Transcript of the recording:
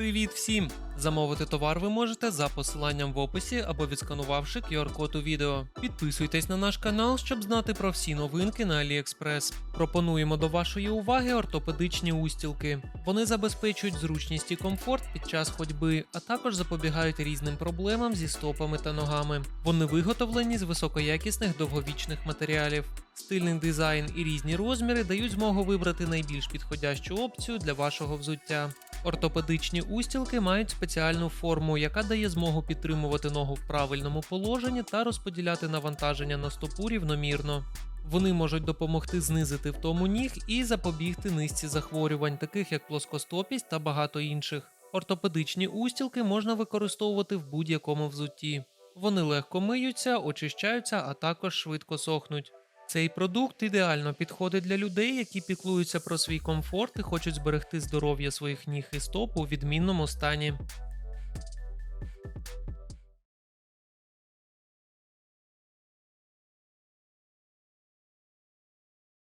Привіт всім! Замовити товар ви можете за посиланням в описі або відсканувавши QR-код у відео. Підписуйтесь на наш канал, щоб знати про всі новинки на AliExpress. Пропонуємо до вашої уваги ортопедичні устілки. Вони забезпечують зручність і комфорт під час ходьби, а також запобігають різним проблемам зі стопами та ногами. Вони виготовлені з високоякісних довговічних матеріалів. Стильний дизайн і різні розміри дають змогу вибрати найбільш підходящу опцію для вашого взуття. Ортопедичні устілки мають спеціальну форму, яка дає змогу підтримувати ногу в правильному положенні та розподіляти навантаження на стопу рівномірно. Вони можуть допомогти знизити втому ніг і запобігти низці захворювань, таких як плоскостопість та багато інших. Ортопедичні устілки можна використовувати в будь-якому взутті. Вони легко миються, очищаються, а також швидко сохнуть. Цей продукт ідеально підходить для людей, які піклуються про свій комфорт і хочуть зберегти здоров'я своїх ніг і стоп у відмінному стані.